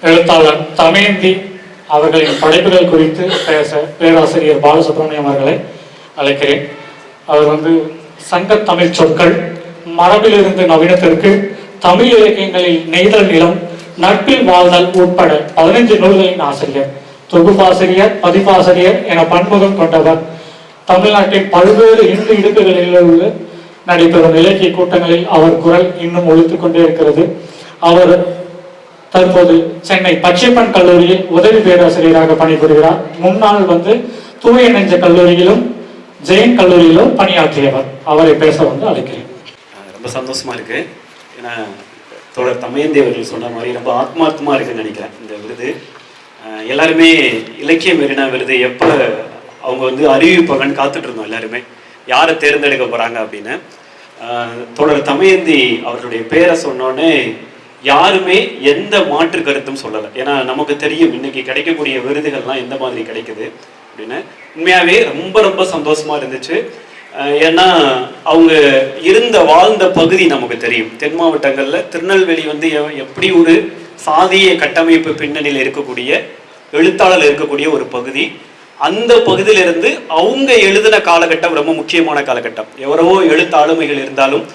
எழுத்தாளர் தமயந்தி அவர்களின் படைப்புகள் குறித்து பேச பேராசிரியர் பாலசுப்ரமணியம் அவர்களை அழைக்கிறேன். அவர் வந்து சங்க தமிழ் சொற்கள் மரபிலிருந்து நவீனத்திற்கு தமிழ் இலக்கியங்களில் நெய்தல் நிலம் நட்பில் வாழ்தல் உட்பட பதினைஞ்சு நூல்களின் ஆசிரியர் தொகுப்பாசிரியர் பதிப்பாசிரியர் என பன்முகம் கொண்டவர். தமிழ்நாட்டின் பல்வேறு இந்து இடுக்குகளில் உள்ள நடைபெறும் இலக்கிய கூட்டங்களில் அவர் குரல் இன்னும் ஒழித்துக் கொண்டே இருக்கிறது. அவர் தற்போது சென்னை பச்சைப்பன் கல்லூரியில் உதவி பேராசிரியராக பணிபுரிகிறார். முன்னாள் வந்து தூய நெஞ்ச கல்லூரியிலும் ஜெயின் கல்லூரியிலும் பணியாற்றியவர். அவரை பேச வந்து அழைக்கிறேன். ரொம்ப சந்தோஷமா இருக்கு. ஏன்னா தோழர் தமையந்தி அவர்கள் சொன்ன மாதிரி ரொம்ப ஆத்மார்த்தமா இருக்குன்னு நினைக்கிறேன் இந்த விருது. எல்லாருமே இலக்கிய மெரினா விருது எப்போ அவங்க வந்து அறிவிப்பாங்கன்னு காத்துட்டு இருந்தோம் எல்லாருமே. யாரை தேர்ந்தெடுக்க போறாங்க அப்படின்னு. அஹ் தோழர் தமயந்தி அவர்களுடைய பேரை சொன்னோன்னே யாருமே எந்த மாற்று கருத்தும் சொல்லலை. ஏன்னா நமக்கு தெரியும் இன்னைக்கு கிடைக்கக்கூடிய விருதுகள்லாம் எந்த மாதிரி கிடைக்குது அப்படின்னு. உண்மையாகவே ரொம்ப ரொம்ப சந்தோஷமா இருந்துச்சு. ஏன்னா அவங்க இருந்த வாழ்ந்த பகுதி நமக்கு தெரியும். தென் மாவட்டங்களில் திருநெல்வேலி வந்து எ- எப்படி ஒரு சாதிய கட்டமைப்பு பின்னணியில் இருக்கக்கூடிய எழுத்தாளர் இருக்கக்கூடிய ஒரு பகுதி. அந்த பகுதியிலிருந்து அவங்க எழுதின காலகட்டம் ரொம்ப முக்கியமான காலகட்டம். எவ்வளவோ எழுத்து ஆளுமைகள் இருந்தாலும்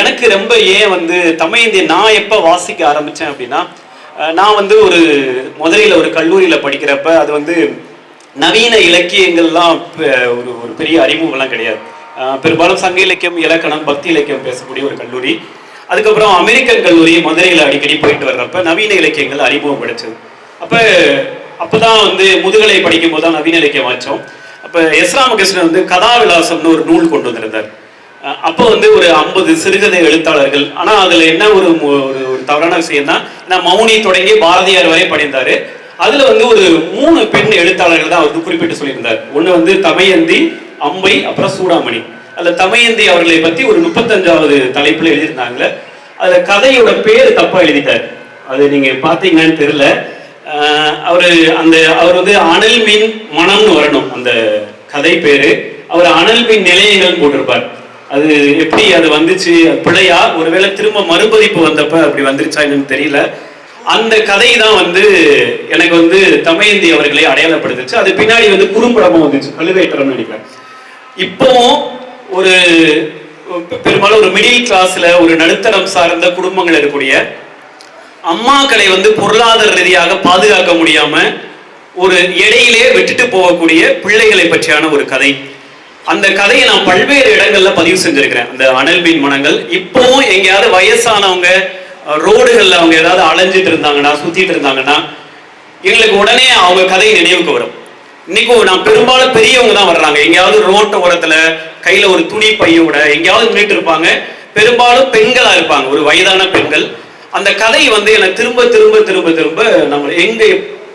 எனக்கு ரொம்ப ஏன் வந்து தமையந்தி நான் எப்போ வாசிக்க ஆரம்பித்தேன் அப்படின்னா நான் வந்து ஒரு மதுரையில் ஒரு கல்லூரியில் படிக்கிறப்ப அது வந்து நவீன இலக்கியங்கள்லாம் ஒரு ஒரு பெரிய அறிமுகம்லாம் கிடையாது. பெரும்பாலும் சங்க இலக்கியம் இலக்கணம் பக்தி இலக்கியம் பேசக்கூடிய ஒரு கல்லூரி. அதுக்கப்புறம் அமெரிக்கன் கல்லூரி மதுரையில் அடிக்கடி போயிட்டு வர்றப்ப நவீன இலக்கியங்கள் அறிமுகம் கிடைச்சது. அப்போ அப்பதான் வந்து முதுகலை படிக்கும் போது தான் நவீன இலக்கியம் வாச்சோம் அப்போ எஸ் ராமகிருஷ்ணன் வந்து கதாவிலாசம்னு ஒரு நூல் கொண்டு வந்திருந்தார். அப்போ வந்து ஒரு ஐம்பது சிறுகதை எழுத்தாளர்கள். ஆனால் அதில் என்ன ஒரு ஒரு தவறான விஷயம்னா நான் மௌனி தொடங்கி பாரதியார் வரை படிந்தாரு. அதுல வந்து ஒரு மூணு பெண் எழுத்தாளர்கள் தான் வந்து குறிப்பிட்டு சொல்லியிருந்தார். ஒன்று வந்து தமயந்தி அம்பை அப்புறம் சூடாமணி. அதுல தமயந்தி அவர்களை பத்தி ஒரு முப்பத்தஞ்சாவது தலைப்புல எழுதியிருந்தாங்கல்ல. அதுல கதையோட பேர் தப்பா எழுதிட்டார். அது நீங்க பாத்தீங்கன்னு தெரியல. அவர் அவரு அந்த அவர் வந்து அனல் மனம்னு வரணும் அந்த கதை பேரு. அவர் அனல் மின் நிலையங்கள் போட்டிருப்பார். அது எப்படி அது வந்துச்சு? பிழையா ஒருவேளை திரும்ப மறுபதிப்பு வந்தப்ப அப்படி வந்துருச்சா என்னன்னு தெரியல. அந்த கதை தான் வந்து எனக்கு வந்து தமயந்தி அவர்களை அடையாளப்படுத்துச்சு. அது பின்னாடி வந்து குறும்படமும் வந்துச்சு. கழுவேற்றம்னு நினைக்கிறேன் இப்போவும் ஒரு பெரும்பாலும் ஒரு மிடில் கிளாஸ்ல ஒரு நடுத்தரம் சார்ந்த குடும்பங்கள் இருக்கக்கூடிய அம்மாக்களை வந்து பொருளாதார ரீதியாக பாதுகாக்க முடியாம ஒரு இடையிலே விட்டுட்டு போகக்கூடிய பிள்ளைகளை பற்றியான ஒரு கதை. அந்த கதையை நான் பல்வேறு இடங்கள்ல பதிவு செஞ்சிருக்கிறேன். அந்த அனல் மீன் மனங்கள் இப்பவும் எங்கேயாவது வயசானவங்க ரோடுகள்ல அவங்க ஏதாவது அலைஞ்சிட்டு இருந்தாங்கன்னா சுத்திட்டு இருந்தாங்கன்னா எங்களுக்கு உடனே அவங்க கதை நினைவுக்கு வரும். இன்னைக்கும் நான் பெரும்பாலும் பெரியவங்க தான் வர்றாங்க. எங்கேயாவது ரோட்டு ஓரத்துல கையில ஒரு துணி பையோட எங்கேயாவது நின்றுட்டு இருப்பாங்க. பெரும்பாலும் பெண்களா இருப்பாங்க. ஒரு வயதான பெண்கள். அந்த கதை வந்து எனக்கு திரும்ப திரும்ப திரும்ப திரும்ப நம்ம எங்க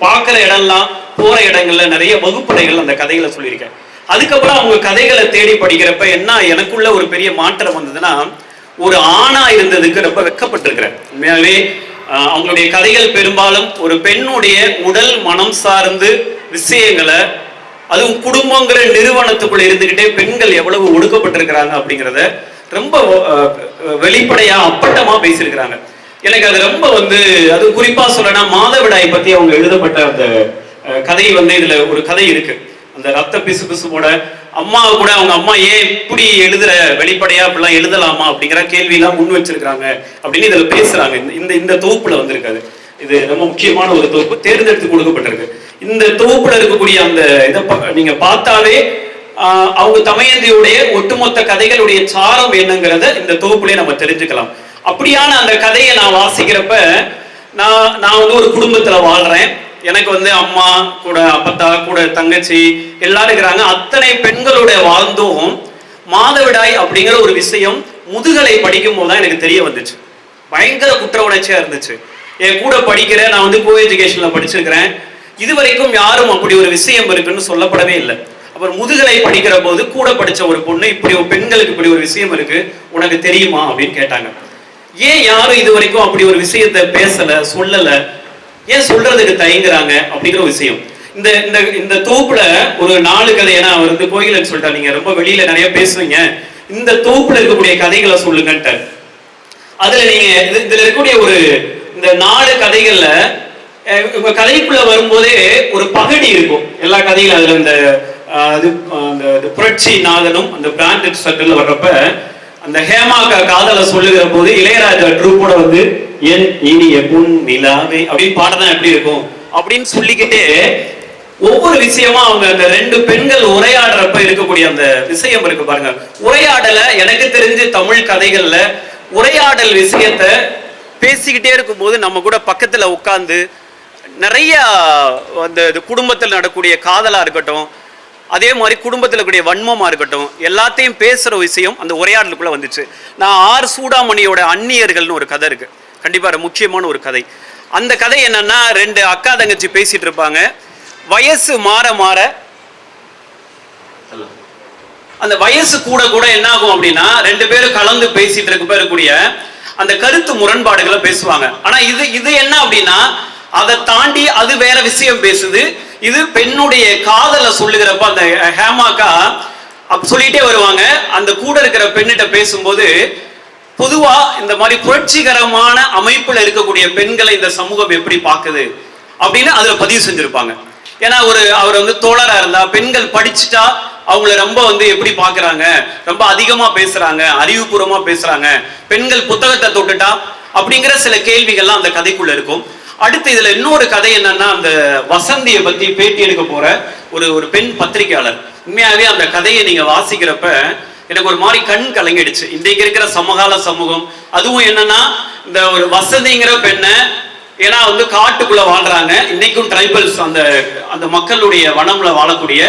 பார்க்குற இடம்லாம் போற இடங்கள்ல நிறைய வகுப்படைகள் அந்த கதைகளை சொல்லியிருக்கேன். அதுக்கப்புறம் அவங்க கதைகளை தேடி படிக்கிறப்ப என்ன எனக்குள்ள ஒரு பெரிய மாற்றம் வந்ததுன்னா ஒரு ஆணா இருந்ததுக்கு ரொம்ப வெக்கப்பட்டிருக்கிறேன். உண்மையாகவே ஆஹ், அவங்களுடைய கதைகள் பெரும்பாலும் ஒரு பெண்ணுடைய உடல் மனம் சார்ந்து விஷயங்களை அதுவும் குடும்பங்கிற நிறுவனத்துக்குள்ள இருந்துகிட்டே பெண்கள் எவ்வளவு ஒடுக்கப்பட்டிருக்கிறாங்க அப்படிங்கிறத ரொம்ப வெளிப்படையா அப்பட்டமா பேசியிருக்கிறாங்க. எனக்கு அது ரொம்ப வந்து அது குறிப்பா சொல்லனா மாதவிடாய் பத்தி அவங்க எழுதப்பட்ட அந்த கதை வந்து இதுல ஒரு கதை இருக்கு. அந்த ரத்த பிசு பிசுவோட அம்மா கூட அவங்க அம்மா ஏன் இப்படி எழுதுற வெளிப்படையா அப்படிலாம் எழுதலாமா அப்படிங்கிற கேள்வி எல்லாம் முன் வச்சிருக்காங்க அப்படின்னு இதுல பேசுறாங்க. இந்த- இந்த இந்த தொகுப்புல வந்திருக்காது. இது ரொம்ப முக்கியமான ஒரு தொகுப்பு. தேர்ந்தெடுத்து கொடுக்கப்பட்டிருக்கு. இந்த தொகுப்புல இருக்கக்கூடிய அந்த இதை நீங்க பார்த்தாலே ஆஹ், அவங்க தமயந்தியுடைய ஒட்டுமொத்த கதைகளுடைய சாரம் என்னங்கிறத இந்த தொகுப்புலயே நம்ம தெரிஞ்சுக்கலாம். அப்படியான அந்த கதையை நான் வாசிக்கிறப்ப நான் நான் வந்து ஒரு குடும்பத்துல வாழ்றேன். எனக்கு வந்து அம்மா கூட அப்பத்தா கூட தங்கச்சி எல்லாரும் இருக்கிறாங்க. அத்தனை பெண்களோட வாழ்ந்தும் மாதவிடாய் அப்படிங்கிற ஒரு விஷயம் முதுகலை படிக்கும் போது தான் எனக்கு தெரிய வந்துச்சு. பயங்கர குற்ற உணர்ச்சியா இருந்துச்சு. என் கூட படிக்கிற நான் வந்து கோ எஜுகேஷன்ல படிச்சிருக்கிறேன். இது வரைக்கும் யாரும் அப்படி ஒரு விஷயம் இருக்குன்னு சொல்லப்படவே இல்லை. அப்புறம் முதுகலை படிக்கிற போது கூட படிச்ச ஒரு பொண்ணு இப்படி ஒரு பெண்களுக்கு இப்படி ஒரு விஷயம் இருக்கு உனக்கு தெரியுமா அப்படின்னு கேட்டாங்க. ஏன் யாரும் இது வரைக்கும் அப்படி ஒரு விஷயத்தை பேசல சொல்லல? ஏன் சொல்றதுக்கு தயங்குறாங்க அப்படிங்கிற ஒரு விஷயம். இந்த இந்த இந்த தொகுப்புல ஒரு நாலு கதை ஏன்னா அவர் வந்து கோயிலன்னு சொல்லிட்டா நீங்க ரொம்ப வெளியில நிறைய பேசுவீங்க இந்த தொகுப்புல இருக்கக்கூடிய கதைகளை சொல்லுங்கன்ட்டார். அதுல நீங்க இதுல இருக்கக்கூடிய ஒரு இந்த நாலு கதைகள்ல அஹ் உங்க கதைக்குள்ள வரும்போதே ஒரு பகடி இருக்கும். எல்லா கதைகளும் அதுல இந்த அது இது அந்த புரட்சி நாதனும் அந்த பிராண்டட் சட்டில் வர்றப்ப அந்த ஹேமா காதலை சொல்லுகிற போது இளையராஜா ட்ரூப்போட வந்து என் இனிய பொன் நிலாவே அப்படின்னு பாடதான் எப்படி இருக்கும்? அப்படின்னு சொல்லிக்கிட்டே ஒவ்வொரு விஷயமா அவங்க அந்த ரெண்டு பெண்கள் உரையாடுறப்ப இருக்கக்கூடிய அந்த விஷயம் இருக்கு பாருங்க. உரையாடல எனக்கு தெரிஞ்சு தமிழ் கதைகள்ல உரையாடல் விஷயத்த பேசிக்கிட்டே இருக்கும்போது நம்ம கூட பக்கத்துல உட்காந்து நிறைய அந்த இது குடும்பத்தில் நடக்கூடிய காதலா இருக்கட்டும் அதே மாதிரி குடும்பத்தில் இருக்கக்கூடிய வன்மமா இருக்கட்டும் எல்லாத்தையும் பேசுற விஷயம் அந்த உரையாடலுக்குள்ள வந்துச்சு. நான் ஆர் சூடாமணியோட அந்நியர்கள்னு ஒரு கதை இருக்கு. கண்டிப்பா அது முக்கியமான ஒரு கதை. அந்த கதை என்னன்னா ரெண்டு அக்கா தங்கச்சி பேசிட்டு இருப்பாங்க. வயசு மாற மாற அந்த வயசு கூட கூட என்ன ஆகும் அப்படின்னா ரெண்டு பேரும் கலந்து பேசிட்டு இருக்க இருக்கக்கூடிய அந்த கருத்து முரண்பாடுகளை பேசுவாங்க. ஆனா இது இது என்ன அப்படின்னா அதை தாண்டி அது வேற விஷயம் பேசுது. இது பெண்ணுடைய காதலை சொல்லுகிறப்ப அந்த ஹேமாக்கா அப்ப சொல்லிட்டே வருவாங்க. அந்த கூட இருக்கிற பெண்ணிட்ட பேசும்போது பொதுவா இந்த மாதிரி புரட்சிகரமான அமைப்புல இருக்கக்கூடிய பெண்களை இந்த சமூகம் எப்படி பார்க்குது அப்படின்னு அதுல பதிவு செஞ்சிருப்பாங்க. ஏன்னா ஒரு அவர் வந்து தோழரா இருந்தா பெண்கள் படிச்சுட்டா அவங்கள ரொம்ப வந்து எப்படி பாக்குறாங்க ரொம்ப அதிகமா பேசுறாங்க அறிவுபூர்வமா பேசுறாங்க. பெண்கள் புத்தகத்தை தொட்டுட்டா அப்படிங்கிற சில கேள்விகள்லாம் அந்த கதைக்குள்ள இருக்கும். அடுத்து இதுல இன்னொரு கதை என்னன்னா அந்த வசந்தியை பத்தி பேட்டி எடுக்க போற ஒரு ஒரு பெண் பத்திரிகையாளர். உண்மையாவே அந்த கதையை நீங்க வாசிக்கிறப்ப எனக்கு ஒரு மாதிரி கண் கலங்கிடுச்சு. இன்றைக்கு இருக்கிற சமகால சமூகம் அதுவும் என்னன்னா இந்த ஒரு வசதிங்கிற பெண்ணை ஏன்னா வந்து காட்டுக்குள்ள வாழ்றாங்க. இன்னைக்கும் ட்ரைபல்ஸ் அந்த அந்த மக்களுடைய வனம்ல வாழக்கூடிய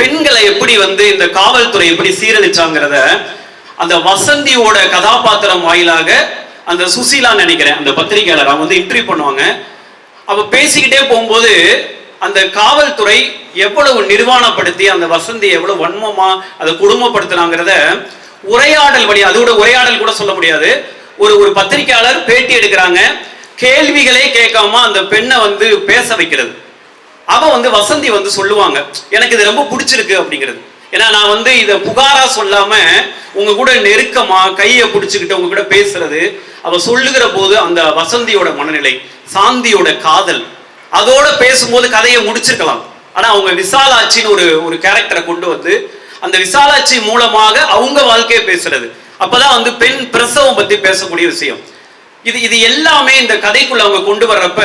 பெண்களை எப்படி வந்து இந்த காவல்துறை எப்படி சீரழிச்சாங்கிறத அந்த வசந்தியோட கதாபாத்திரம் வாயிலாக அந்த சுசீலான்னு நினைக்கிறேன் அந்த பத்திரிகையாளர். அவங்க வந்து இன்டர்வியூ பண்ணுவாங்க. அவ பேசிக்கிட்டே போகும்போது அந்த காவல்துறை எவ்வளவு நிர்வாணப்படுத்தி அந்த வசந்தி எவ்வளவு வன்மமா அதை குடும்பப்படுத்துனாங்கிறத உரையாடல் வழி அதோட உரையாடல் கூட சொல்ல முடியாது. ஒரு ஒரு பத்திரிக்கையாளர் பேட்டி எடுக்கிறாங்க. கேள்விகளே கேட்காம அந்த பெண்ணை வந்து பேச வைக்கிறது. அவ வந்து வசந்தி வந்து சொல்லுவாங்க எனக்கு இது ரொம்ப பிடிச்சிருக்கு அப்படிங்கிறது. ஏன்னா நான் வந்து இதை புகாரா சொல்லாம உங்க கூட நெருக்கமா கையை பிடிச்சிக்கிட்டு உங்க கூட பேசுறது அவ சொல்லுகிற போது அந்த வசந்தியோட மனநிலை சாந்தியோட காதல் அதோட பேசும்போது கதையை முடிச்சிருக்கலாம். ஆனா அவங்க விசாலாட்சின்னு ஒரு ஒரு கேரக்டரை கொண்டு வந்து அந்த விசாலாட்சி மூலமாக அவங்க வாழ்க்கையை பேசுறது. அப்பதான் வந்து பெண் பிரசவம் பத்தி பேசக்கூடிய விஷயம். இது இது எல்லாமே இந்த கதைக்குள்ள அவங்க கொண்டு வர்றப்ப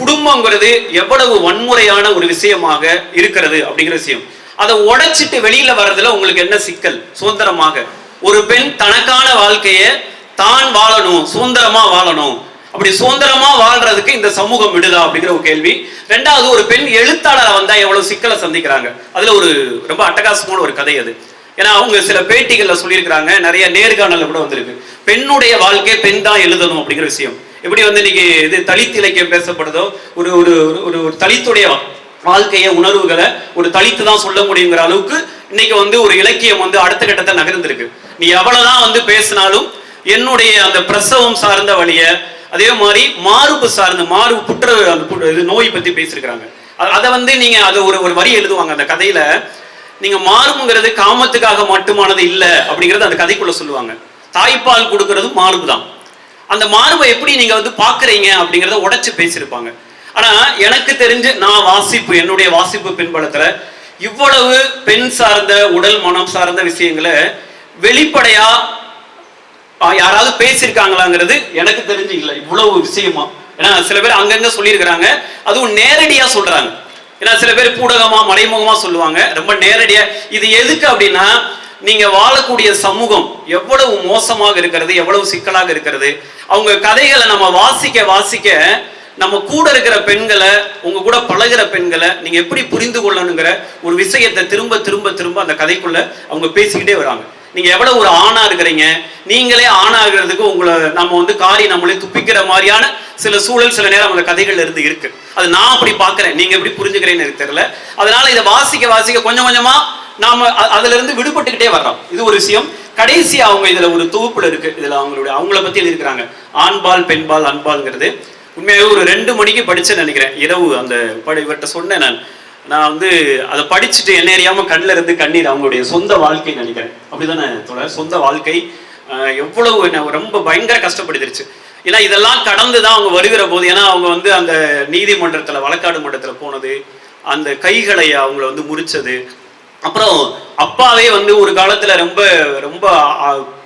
குடும்பங்கிறது எவ்வளவு வன்முறையான ஒரு விஷயமாக இருக்கிறது அப்படிங்கிற விஷயம். அதை உடைச்சிட்டு வெளியில வர்றதுல உங்களுக்கு என்ன சிக்கல்? சுதந்திரமாக. ஒரு பெண் தனக்கான வாழ்க்கையை தான் வாழணும் சுதந்திரமா வாழணும். அப்படி சுதந்திரமா வாழ்றதுக்கு இந்த சமூகம் விடுதா அப்படிங்கிற ஒரு கேள்வி. ரெண்டாவது ஒரு பெண் எழுத்தாளரா வந்தா எவ்வளவு சிக்கலை சந்திக்கிறாங்க. அதுல ஒரு ரொம்ப அட்டகாசமான ஒரு கதை அது. ஏன்னா அவங்க சில பேட்டிகள்ல சொல்லியிருக்கிறாங்க நிறைய நேர்காணல கூட வந்திருக்கு. பெண்ணுடைய வாழ்க்கை பெண் தான் எழுதணும் அப்படிங்கிற விஷயம். எப்படி வந்து இன்னைக்கு இது தலித் இலக்கியம் பேசப்படுதோ ஒரு ஒரு ஒரு- ஒரு ஒரு தலித்துடைய வாழ்க்கைய உணர்வுகளை ஒரு தலித்து தான் சொல்ல முடியுங்கிற அளவுக்கு இன்னைக்கு வந்து ஒரு இலக்கியம் வந்து அடுத்த கட்டத்தை நகர்ந்திருக்கு. நீ எவ்வளவுதான் வந்து பேசினாலும் என்னுடைய அந்த பிரசவம் சார்ந்த வழிய அதே மாதிரி மார்பு சார்ந்த மார்பு புற்ற அந்த புற்று- இது நோய் பத்தி பேசியிருக்கிறாங்க அதை வந்து நீங்க அது ஒரு ஒரு வரி எழுதுவாங்க அந்த கதையில. நீங்க மார்புங்கிறது காமத்துக்காக மட்டுமானது இல்லை அப்படிங்கறது அந்த கதைக்குள்ள சொல்லுவாங்க. தாய்ப்பால் கொடுக்கறது மார்பு தான். அந்த மார்பை எப்படி நீங்க வந்து பாக்குறீங்க அப்படிங்கறத உடைச்சு பேசியிருப்பாங்க ஆனா எனக்கு தெரிஞ்சு நான் வாசிப்பு என்னுடைய வாசிப்பு பின்பலத்துல இவ்வளவு பெண் சார்ந்த உடல் மனம் சார்ந்த விஷயங்களை வெளிப்படையா யாராவது பேசியிருக்காங்களாங்கிறது எனக்கு தெரிஞ்சு இல்லை. இவ்வளவு விஷயமா. ஏன்னா சில பேர் அங்கங்க சொல்லியிருக்கிறாங்க. அதுவும் நேரடியா சொல்றாங்க. ஏன்னா சில பேர் பூடகமா மறைமுகமா சொல்லுவாங்க. ரொம்ப நேரடியா. இது எதுக்கு அப்படின்னா நீங்க வாழக்கூடிய சமூகம் எவ்வளவு மோசமாக இருக்கிறது எவ்வளவு சிக்கலாக இருக்கிறது. அவங்க கதைகளை நம்ம வாசிக்க வாசிக்க நம்ம கூட இருக்கிற பெண்களை உங்க கூட பழகுற பெண்களை நீங்க எப்படி புரிந்து கொள்ளணுங்கிற ஒரு விஷயத்தை திரும்ப திரும்ப திரும்ப அந்த கதைக்குள்ள அவங்க பேசிக்கிட்டே வராங்க. நீங்க எவ்வளவு ஒரு ஆணாக இருக்கிறீங்க? நீங்களே ஆணாகிறதுக்கு உங்களை நம்ம வந்து காரி நம்மளே துப்பிக்கிற மாதிரியான சில சூழல் சில நேரம் அந்த கதைகள்ல இருந்து இருக்கு. அது நான் அப்படி பாக்குறேன் நீங்க எப்படி புரிஞ்சுக்கிறேன்னு எனக்கு தெரியல. அதனால இதை வாசிக்க வாசிக்க கொஞ்சம் கொஞ்சமா நாம அதிலிருந்து அதுல இருந்து விடுபட்டுக்கிட்டே வர்றோம். இது ஒரு விஷயம். கடைசி அவங்க இதுல ஒரு தொகுப்புல இருக்கு. இதுல அவங்களுடைய அவங்கள பத்தி எழுதியிருக்கிறாங்க. ஆண்பால் பெண்பால் அன்பால்ங்கிறது. உண்மையாகவே ஒரு ரெண்டு மணிக்கு படிச்சேன்னு நினைக்கிறேன். இரவு அந்த படி இவர்கிட்ட சொன்னேன் நான். நான் வந்து அதை படிச்சுட்டு என்ன அறியாமல் கண்ணில் இருந்து கண்ணீர் அவங்களுடைய சொந்த வாழ்க்கை நினைக்கிறேன். அப்படிதானே தொடர் சொந்த வாழ்க்கை எவ்வளவு என்ன ரொம்ப பயங்கர கஷ்டப்படுத்திருச்சு ஏன்னா இதெல்லாம் கடந்து தான் அவங்க வருகிற போது ஏன்னா அவங்க வந்து அந்த நீதிமன்றத்தில் வழக்காடு மன்றத்தில் போனது அந்த கைகளை அவங்கள வந்து முறிச்சது அப்புறம் அப்பாவே வந்து ஒரு காலத்துல ரொம்ப ரொம்ப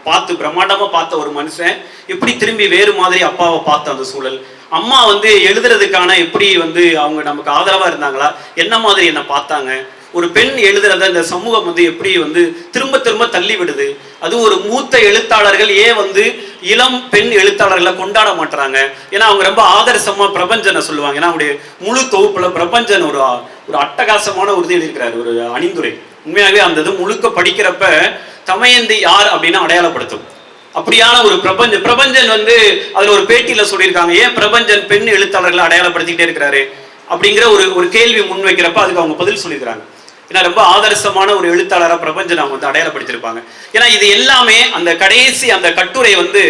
பார்த்து பிரம்மாண்டமா பார்த்த ஒரு மனுஷன். எப்படி திரும்பி வேறு மாதிரி அப்பாவை பார்த்த அந்த சூழல். அம்மா வந்து எழுதுறதுக்கான எப்படி வந்து அவங்க நமக்கு ஆதரவா இருந்தாங்களா? என்ன மாதிரி என்ன பார்த்தாங்க? ஒரு பெண் எழுதுறத இந்த சமூகம் வந்து எப்படி வந்து திரும்ப திரும்ப தள்ளி விடுது? அது ஒரு மூத்த எழுத்தாளர்கள் ஏன் வந்து இளம் பெண் எழுத்தாளர்களை கொண்டாட மாட்டுறாங்க ஏன்னா அவங்க ரொம்ப ஆதர்சமா பிரபஞ்சனை சொல்லுவாங்க. ஏன்னா அவங்களுடைய முழு தொகுப்புல பிரபஞ்சன் ஒரு ஒரு அட்டகாசமான உறுதி எழுதியிருக்கிறாரு ஒரு அணிந்துரை. உண்மையாகவே அந்த இது முழுக்க படிக்கிறப்ப தமையந்தி யார் அப்படின்னு அடையாளப்படுத்தும். அப்படியான ஒரு பிரபஞ்சன் பிரபஞ்சன் வந்து அதுல ஒரு பேட்டியில சொல்லியிருக்காங்க ஏன் பிரபஞ்சன் பெண் எழுத்தாளர்களை அடையாளப்படுத்திக்கிட்டே இருக்கிறாரு? அப்படிங்கிற ஒரு ஒரு கேள்வி முன்வைக்கிறப்ப அதுக்கு அவங்க பதில் சொல்லியிருக்காங்க ஏன்னா ரொம்ப ஆதர்சமான ஒரு எழுத்தாளரா பிரபஞ்சன் அவங்க வந்து அடையாளப்படுத்திருப்பாங்க ஏன்னா இது எல்லாமே அந்த கடைசி அந்த கட்டுரை வந்து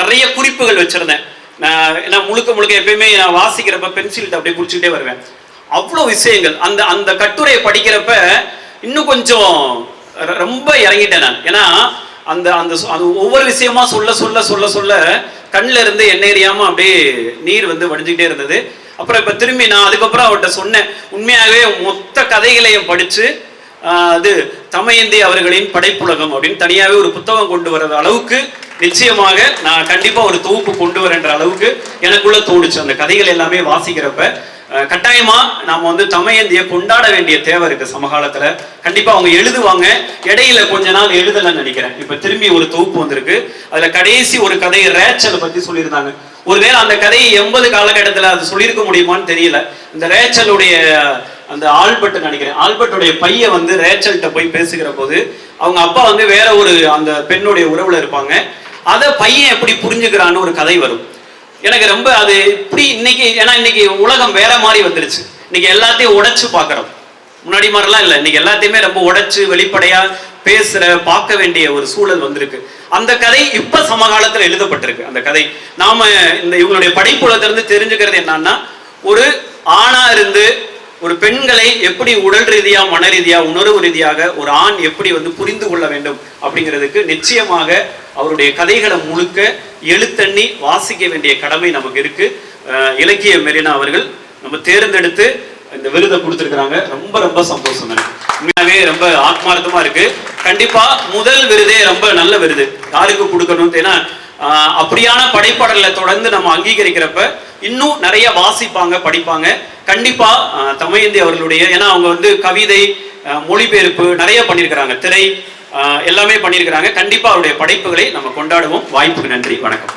நிறைய குறிப்புகள் வச்சிருந்தேன். நான் ஏன்னா முழுக்க முழுக்க எப்பயுமே நான் வாசிக்கிறப்ப பென்சில்ட்ட அப்படியே பிடிச்சிக்கிட்டே வருவேன். அவ்வளோ விஷயங்கள். அந்த அந்த கட்டுரையை படிக்கிறப்ப இன்னும் கொஞ்சம் ர- ரொம்ப இறங்கிட்டேன் நான். ஏன்னா அந்த அந்த அது ஒவ்வொரு விஷயமா சொல்ல சொல்ல சொல்ல சொல்ல கண்ணில் இருந்து எண்ணெய் எரியாமல் அப்படியே நீர் வந்து வடிஞ்சுக்கிட்டே இருந்தது. அப்புறம் இப்போ திரும்பி நான் அதுக்கப்புறம் அவர்கிட்ட சொன்னேன். உண்மையாகவே மொத்த கதைகளையும் படித்து அது தமயந்தி அவர்களின் படைப்புலகம் அப்படின்னு தனியாகவே ஒரு புத்தகம் கொண்டு வர்ற அளவுக்கு நிச்சயமாக நான் கண்டிப்பாக ஒரு தொகுப்பு கொண்டு வரேன்ற அளவுக்கு எனக்குள்ள தோணுச்சு. அந்த கதைகள் எல்லாமே வாசிக்கிறப்ப. கட்டாயமா நாம வந்து தமயந்திய கொண்டாட வேண்டிய தேவை இருக்கு சமகாலத்துல. கண்டிப்பா அவங்க எழுதுவாங்க. இடையில கொஞ்ச நாள் எழுதலன்னு நினைக்கிறேன். இப்ப திரும்பி ஒரு தொகுப்பு வந்திருக்கு. அதுல கடைசி ஒரு கதையை ரேச்சலை பத்தி சொல்லியிருந்தாங்க. ஒருவேளை அந்த கதையை எண்பது காலகட்டத்துல அது சொல்லியிருக்க முடியுமான்னு தெரியல. இந்த ரேச்சலுடைய அந்த ஆல்பர்ட் நினைக்கிறேன். ஆல்பர்ட்டுடைய பையன் வந்து ரேச்சல்கிட்ட போய் பேசுகிற போது அவங்க அப்பா வந்து வேற ஒரு அந்த பெண்ணுடைய உறவுல இருப்பாங்க. அதை பையன் எப்படி புரிஞ்சுக்கிறான்னு ஒரு கதை வரும். எனக்கு ரொம்ப அது இப்படி இன்னைக்கு ஏன்னா இன்னைக்கு உலகம் வேற மாதிரி வந்துருச்சு. இன்னைக்கு எல்லாத்தையும் உடைச்சு பார்க்குறோம். முன்னாடி மாதிரிலாம் இல்லை. இன்னைக்கு எல்லாத்தையுமே ரொம்ப உடைச்சு வெளிப்படையா பேசுற பார்க்க வேண்டிய ஒரு சூழல் வந்திருக்கு. அந்த கதை இப்ப சமகாலத்தில் எழுதப்பட்டிருக்கு. அந்த கதை. நாம இந்த இவங்களுடைய படைப்புலத்திலிருந்து தெரிஞ்சுக்கிறது என்னன்னா ஒரு ஆணா இருந்து ஒரு பெண்களை எப்படி உடல் ரீதியா மன ரீதியா உணர்வு ரீதியாக ஒரு ஆண் எப்படி வந்து புரிந்து கொள்ள வேண்டும் அப்படிங்கிறதுக்கு நிச்சயமாக அவருடைய கதைகளை முழுக்க எழுத்தண்ணி வாசிக்க வேண்டிய கடமை நமக்கு இருக்கு. இலக்கிய மெரினா அவர்கள் நம்ம தேர்ந்தெடுத்து இந்த விருதை கொடுத்துருக்குறாங்க. ரொம்ப ரொம்ப சந்தோஷம் உண்மையாகவே ரொம்ப ஆத்மார்த்தமா இருக்கு. கண்டிப்பா முதல் விருதே ரொம்ப நல்ல விருது. யாருக்கு கொடுக்கணும் ஏன்னா அப்படியான படைப்பாடலை தொடர்ந்து நம்ம அங்கீகரிக்கிறப்ப இன்னும் நிறைய வாசிப்பாங்க படிப்பாங்க. கண்டிப்பா தமயந்தி அவர்களுடைய ஏன்னா அவங்க வந்து கவிதை மொழிபெயர்ப்பு நிறைய பண்ணியிருக்கிறாங்க திரை எல்லாமே பண்ணியிருக்கிறாங்க. கண்டிப்பா அவருடைய படைப்புகளை நம்ம கொண்டாடுவோம். வாய்ப்புக்கு நன்றி. வணக்கம்.